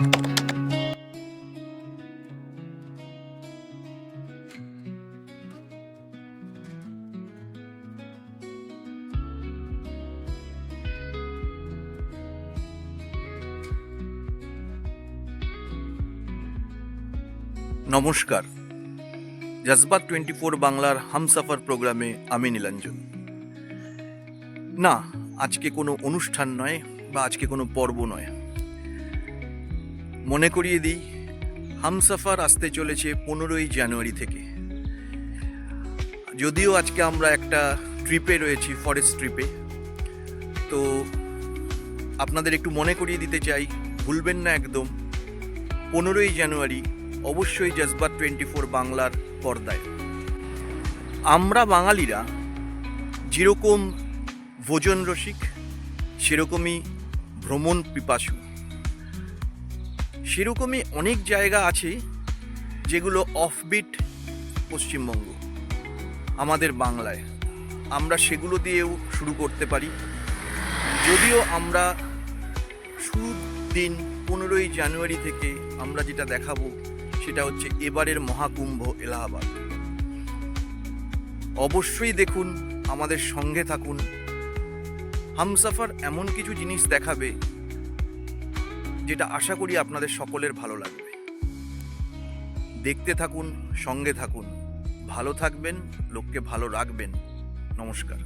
নমস্কার। জজবাত twenty four বাংলার হামসাফার প্রোগ্রামে আমি নীলাঞ্জন। না, আজকে কোনো অনুষ্ঠান নয় বা আজকে কোনো পর্ব নয়। মনে করিয়ে দিই, হামসাফার আসতে চলেছে পনেরোই জানুয়ারি থেকে। যদিও আজকে আমরা একটা ট্রিপে রয়েছি ফরেস্ট ট্রিপে তো আপনাদের একটু মনে করিয়ে দিতে চাই, ভুলবেন না একদম। পনেরোই জানুয়ারি অবশ্যই জজবাত টোয়েন্টি ফোর বাংলার পর্দায়। আমরা বাঙালিরা যেরকম ভোজন রসিক, সেরকমই ভ্রমণ পিপাসু। সেরকমই অনেক জায়গা আছে যেগুলো অফবিট পশ্চিমবঙ্গ, আমাদের বাংলায়। আমরা সেগুলো দিয়েও শুরু করতে পারি। যদিও আমরা শুরুর দিন পনেরোই জানুয়ারি থেকে আমরা যেটা দেখাবো, সেটা হচ্ছে এবারের মহাকুম্ভ এলাহাবাদ। অবশ্যই দেখুন, আমাদের সঙ্গে থাকুন। হামসাফার এমন কিছু জিনিস দেখাবে যেটা আশা করি আপনাদের সকলের ভালো লাগবে। দেখতে থাকুন, সঙ্গে থাকুন। ভালো থাকবেন, লোককে ভালো রাখবেন। নমস্কার।